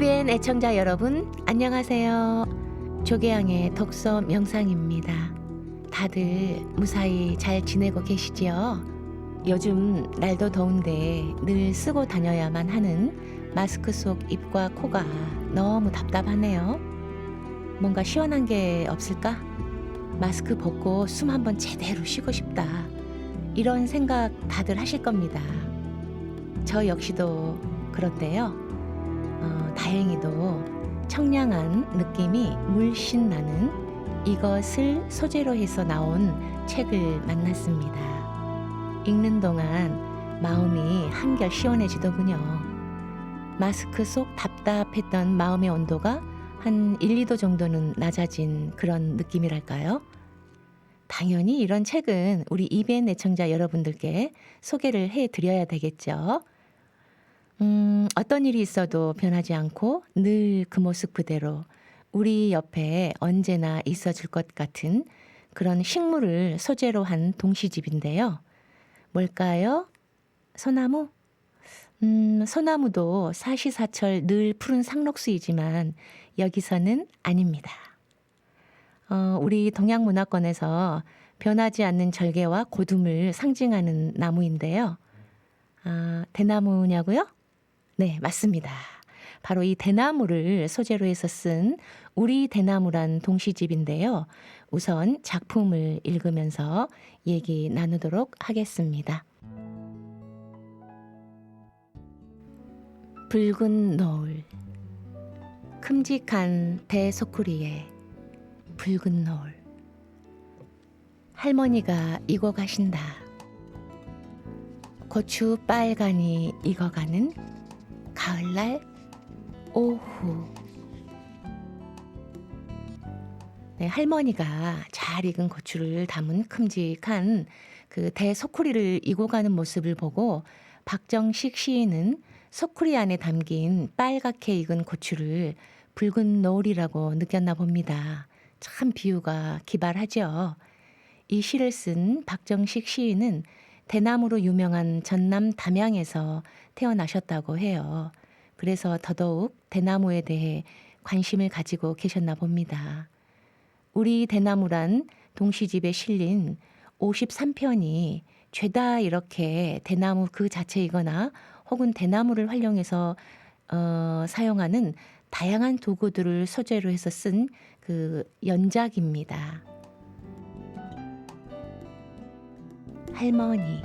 EBN 애청자 여러분, 안녕하세요. 조계양의 독서 명상입니다. 다들 무사히 잘 지내고 계시지요? 요즘 날도 더운데 늘 쓰고 다녀야만 하는 마스크 속 입과 코가 너무 답답하네요. 뭔가 시원한 게 없을까? 마스크 벗고 숨 한번 제대로 쉬고 싶다. 이런 생각 다들 하실 겁니다. 저 역시도 그런데요. 어, 다행히도 청량한 느낌이 물씬 나는 이것을 소재로 해서 나온 책을 만났습니다. 읽는 동안 마음이 한결 시원해지더군요. 마스크 속 답답했던 마음의 온도가 한 1, 2도 정도는 낮아진 그런 느낌이랄까요? 당연히 이런 책은 우리 이벤 애청자 여러분들께 소개를 해 드려야 되겠죠. 음, 어떤 일이 있어도 변하지 않고 늘 그 모습 그대로 우리 옆에 언제나 있어 줄 것 같은 그런 식물을 소재로 한 동시집인데요. 뭘까요? 소나무? 음, 소나무도 사시사철 늘 푸른 상록수이지만 여기서는 아닙니다. 어, 우리 동양 문화권에서 변하지 않는 절개와 고둠을 상징하는 나무인데요. 아, 대나무냐고요? 네, 맞습니다. 바로 이 대나무를 소재로 해서 쓴 우리 대나무란 동시집인데요. 우선 작품을 읽으면서 얘기 나누도록 하겠습니다. 붉은 노을 큼직한 대소쿠리에 붉은 노을 할머니가 익어 가신다. 고추 빨간이 익어가는 가을날 오후 네, 할머니가 잘 익은 고추를 담은 큼직한 그 대소쿠리를 익어가는 모습을 보고 박정식 시인은 소쿠리 안에 담긴 빨갛게 익은 고추를 붉은 노을이라고 느꼈나 봅니다. 참 비유가 기발하죠. 이 시를 쓴 박정식 시인은 대나무로 유명한 전남 담양에서 태어나셨다고 해요. 그래서 더더욱 대나무에 대해 관심을 가지고 계셨나 봅니다. 우리 대나무란 동시집에 실린 53편이 죄다 이렇게 대나무 그 자체이거나 혹은 대나무를 활용해서 어, 사용하는 다양한 도구들을 소재로 해서 쓴 그 연작입니다. 할머니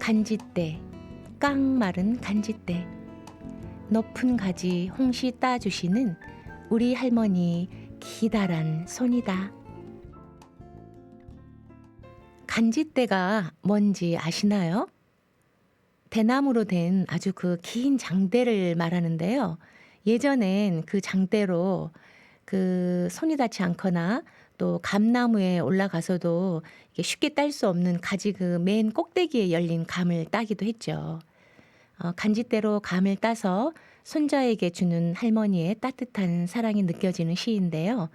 간지대 깡 마른 간지대 높은 가지 홍시 따주시는 우리 할머니 기다란 손이다. 간지대가 뭔지 아시나요? 대나무로 된 아주 그 긴 장대를 말하는데요. 예전엔 그 장대로 그 손이 닿지 않거나 또 감나무에 올라가서도 쉽게 딸 수 없는 가지 그 맨 꼭대기에 열린 감을 따기도 했죠. 어, 간지대로 감을 따서 손자에게 주는 할머니의 따뜻한 사랑이 느껴지는 시인데요.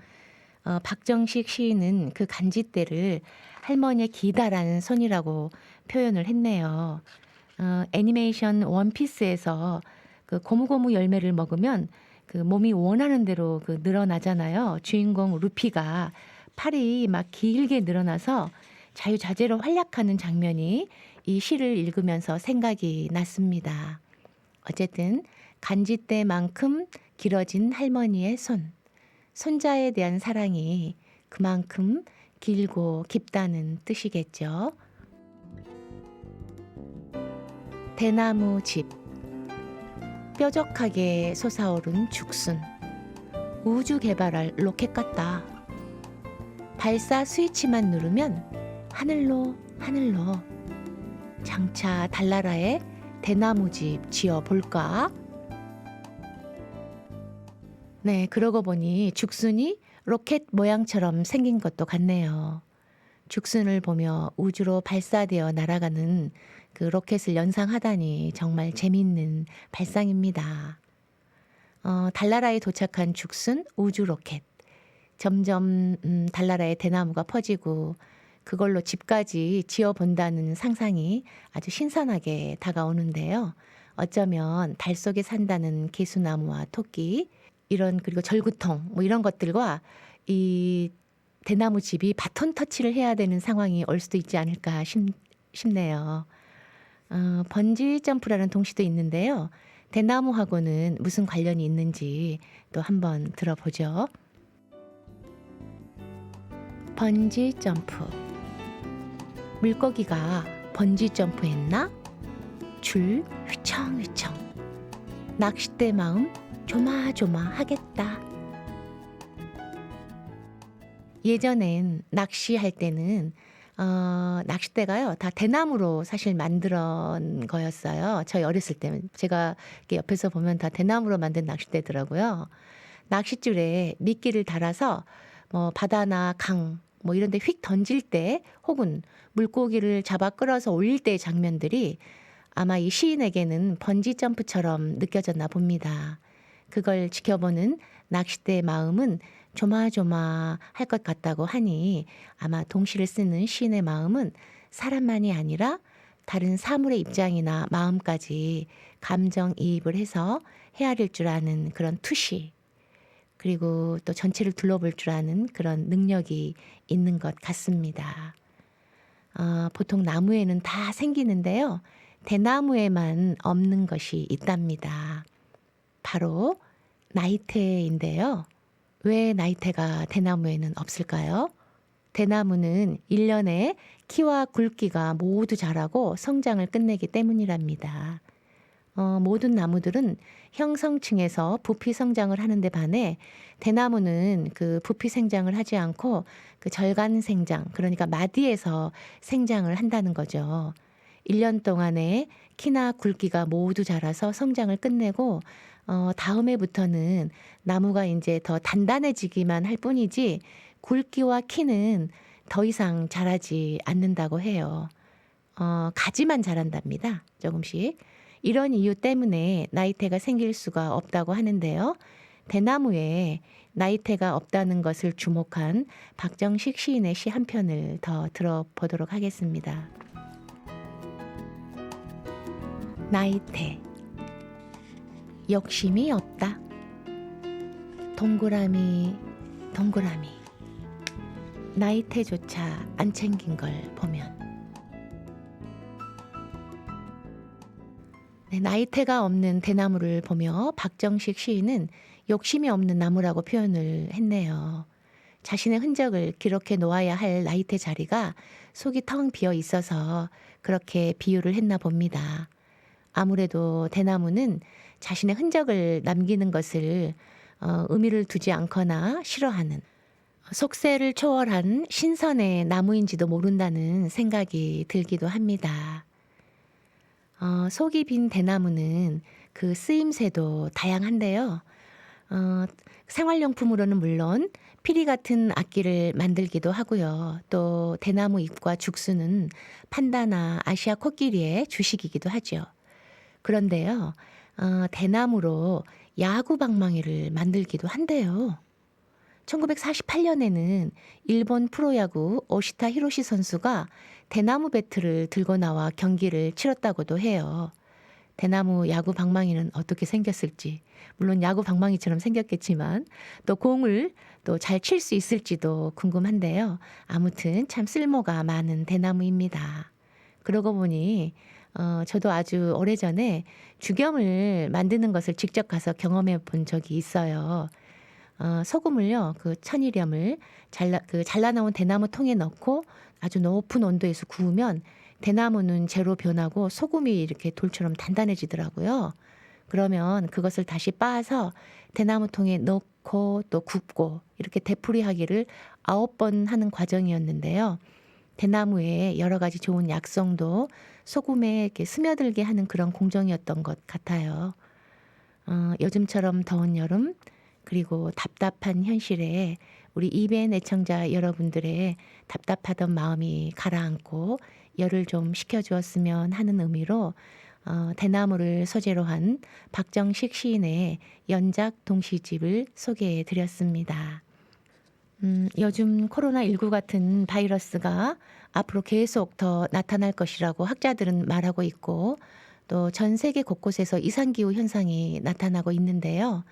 어, 박정식 시인은 그 간지대를 할머니의 기다란 손이라고 표현을 했네요. 어, 애니메이션 원피스에서 그 고무고무 열매를 먹으면 그 몸이 원하는 대로 그 늘어나잖아요. 주인공 루피가 팔이 막 길게 늘어나서 자유자재로 활약하는 장면이 이 시를 읽으면서 생각이 났습니다. 어쨌든 간지대만큼 길어진 할머니의 손, 손자에 대한 사랑이 그만큼 길고 깊다는 뜻이겠죠. 대나무 집 뾰족하게 솟아오른 죽순 우주 개발할 로켓 같다. 발사 스위치만 누르면 하늘로 하늘로 장차 달나라에 대나무집 지어 볼까? 네, 그러고 보니 죽순이 로켓 모양처럼 생긴 것도 같네요. 죽순을 보며 우주로 발사되어 날아가는 그 로켓을 연상하다니 정말 재미있는 발상입니다. 어, 달나라에 도착한 죽순 우주 로켓. 점점 음, 달나라의 대나무가 퍼지고 그걸로 집까지 지어 본다는 상상이 아주 신선하게 다가오는데요. 어쩌면 달 속에 산다는 개수나무와 토끼 이런 그리고 절구통 뭐 이런 것들과 이 대나무 집이 바톤 터치를 해야 되는 상황이 올 수도 있지 않을까 싶, 싶네요. 어, 번지 점프라는 동시도 있는데요. 대나무하고는 무슨 관련이 있는지 또 한번 들어보죠. 번지 점프. 물고기가 번지 점프했나? 줄 휘청휘청. 낚싯대 마음 조마조마하겠다. 예전엔 낚시할 때는 어, 낚싯대가요 다 대나무로 사실 만들었 거였어요. 저희 어렸을 때 제가 이렇게 옆에서 보면 다 대나무로 만든 낚싯대더라고요. 낚싯줄에 미끼를 달아서 뭐 바다나 강 뭐 이런 데 휙 던질 때 혹은 물고기를 잡아 끌어서 올릴 때의 장면들이 아마 이 시인에게는 번지 점프처럼 느껴졌나 봅니다. 그걸 지켜보는 낚싯대의 마음은 조마조마 할 것 같다고 하니 아마 동시를 쓰는 시인의 마음은 사람만이 아니라 다른 사물의 입장이나 마음까지 감정이입을 해서 헤아릴 줄 아는 그런 투시 그리고 또 전체를 둘러볼 줄 아는 그런 능력이 있는 것 같습니다. 어, 보통 나무에는 다 생기는데요. 대나무에만 없는 것이 있답니다. 바로 나이테인데요. 왜 나이테가 대나무에는 없을까요? 대나무는 1년에 키와 굵기가 모두 자라고 성장을 끝내기 때문이랍니다. 어, 모든 나무들은 형성층에서 부피 성장을 하는데 반해 대나무는 그 부피 생장을 하지 않고 그 절간 생장, 그러니까 마디에서 생장을 한다는 거죠. 1년 동안에 키나 굵기가 모두 자라서 성장을 끝내고 어, 다음 해부터는 나무가 이제 더 단단해지기만 할 뿐이지 굵기와 키는 더 이상 자라지 않는다고 해요. 어, 가지만 자란답니다. 조금씩. 이런 이유 때문에 나이테가 생길 수가 없다고 하는데요. 대나무에 나이테가 없다는 것을 주목한 박정식 시인의 시 한 편을 더 들어보도록 하겠습니다. 나이테 욕심이 없다. 동그라미 동그라미 나이테조차 안 챙긴 걸 보면 네, 나이테가 없는 대나무를 보며 박정식 시인은 욕심이 없는 나무라고 표현을 했네요. 자신의 흔적을 기록해 놓아야 할 나이테 자리가 속이 텅 비어 있어서 그렇게 비유를 했나 봅니다. 아무래도 대나무는 자신의 흔적을 남기는 것을 어, 의미를 두지 않거나 싫어하는 속세를 초월한 신선의 나무인지도 모른다는 생각이 들기도 합니다. 어, 속이 빈 대나무는 그 쓰임새도 다양한데요. 어, 생활용품으로는 물론 피리 같은 악기를 만들기도 하고요. 또 대나무 잎과 죽수는 판다나 아시아 코끼리의 주식이기도 하죠. 그런데요, 어, 대나무로 야구 방망이를 만들기도 한대요. 1948년에는 일본 프로야구 오시타 히로시 선수가 대나무 배트를 들고 나와 경기를 치렀다고도 해요. 대나무 야구 방망이는 어떻게 생겼을지, 물론 야구 방망이처럼 생겼겠지만, 또 공을 또 잘 칠 수 있을지도 궁금한데요. 아무튼 참 쓸모가 많은 대나무입니다. 그러고 보니, 어, 저도 아주 오래전에 주겸을 만드는 것을 직접 가서 경험해 본 적이 있어요. 어, 소금을요, 그 천일염을 잘라, 그 잘라나온 대나무 통에 넣고 아주 높은 온도에서 구우면 대나무는 재로 변하고 소금이 이렇게 돌처럼 단단해지더라고요. 그러면 그것을 다시 빻아서 대나무 통에 넣고 또 굽고 이렇게 되풀이하기를 아홉 번 하는 과정이었는데요. 대나무에 여러 가지 좋은 약성도 소금에 이렇게 스며들게 하는 그런 공정이었던 것 같아요. 어, 요즘처럼 더운 여름 그리고 답답한 현실에 우리 이벤 애청자 여러분들의 답답하던 마음이 가라앉고 열을 좀 식혀주었으면 하는 의미로 어, 대나무를 소재로 한 박정식 시인의 연작 동시집을 소개해 드렸습니다. 음, 요즘 코로나19 같은 바이러스가 앞으로 계속 더 나타날 것이라고 학자들은 말하고 있고 또 전 세계 곳곳에서 이상기후 현상이 나타나고 있는데요.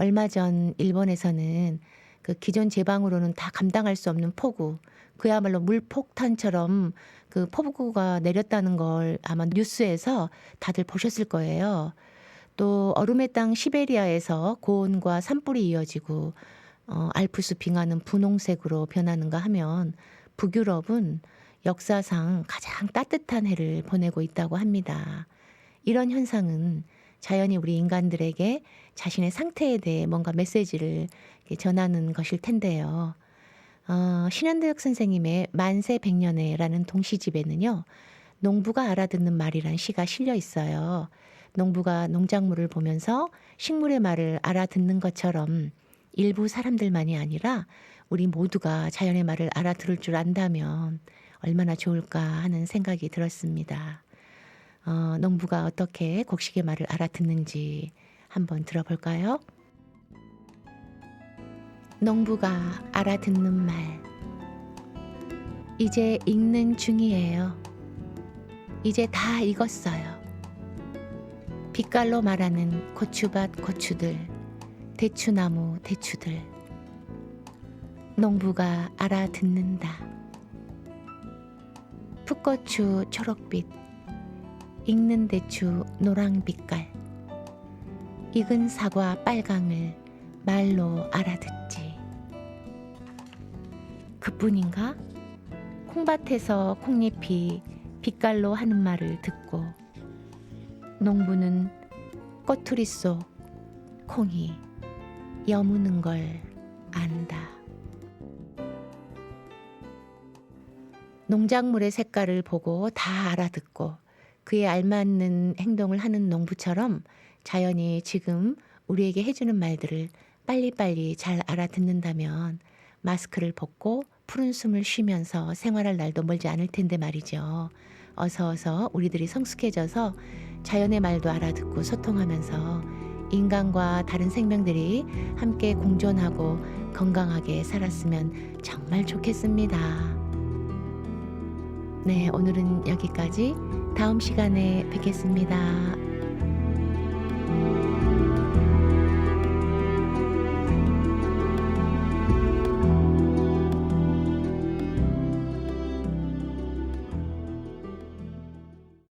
얼마 전 일본에서는 그 기존 제방으로는 다 감당할 수 없는 폭우, 그야말로 물폭탄처럼 그 폭우가 내렸다는 걸 아마 뉴스에서 다들 보셨을 거예요. 또 얼음의 땅 시베리아에서 고온과 산불이 이어지고 어, 알프스 빙하는 분홍색으로 변하는가 하면 북유럽은 역사상 가장 따뜻한 해를 보내고 있다고 합니다. 이런 현상은 자연이 우리 인간들에게 자신의 상태에 대해 뭔가 메시지를 전하는 것일 텐데요. 어, 신현대역 선생님의 만세 백년해라는 동시집에는요, 농부가 알아듣는 말이란 시가 실려 있어요. 농부가 농작물을 보면서 식물의 말을 알아듣는 것처럼 일부 사람들만이 아니라 우리 모두가 자연의 말을 알아들을 줄 안다면 얼마나 좋을까 하는 생각이 들었습니다. 어, 농부가 어떻게 곡식의 말을 알아듣는지 한번 들어볼까요? 농부가 알아듣는 말. 이제 익는 중이에요. 이제 다 익었어요. 빛깔로 말하는 고추밭 고추들, 대추나무 대추들. 농부가 알아듣는다. 풋고추 초록빛, 익는 대추 노랑 빛깔, 익은 사과 빨강을 말로 알아듣지. 그뿐인가? 콩밭에서 콩잎이 빛깔로 하는 말을 듣고 농부는 꼬투리 속 콩이 여무는 걸 안다. 농작물의 색깔을 보고 다 알아듣고 그에 알맞는 행동을 하는 농부처럼 자연이 지금 우리에게 해주는 말들을 빨리빨리 잘 알아듣는다면 마스크를 벗고 푸른 숨을 쉬면서 생활할 날도 멀지 않을 텐데 말이죠. 어서 어서 우리들이 성숙해져서 자연의 말도 알아듣고 소통하면서 인간과 다른 생명들이 함께 공존하고 건강하게 살았으면 정말 좋겠습니다. 네, 오늘은 여기까지. 다음 시간에 뵙겠습니다.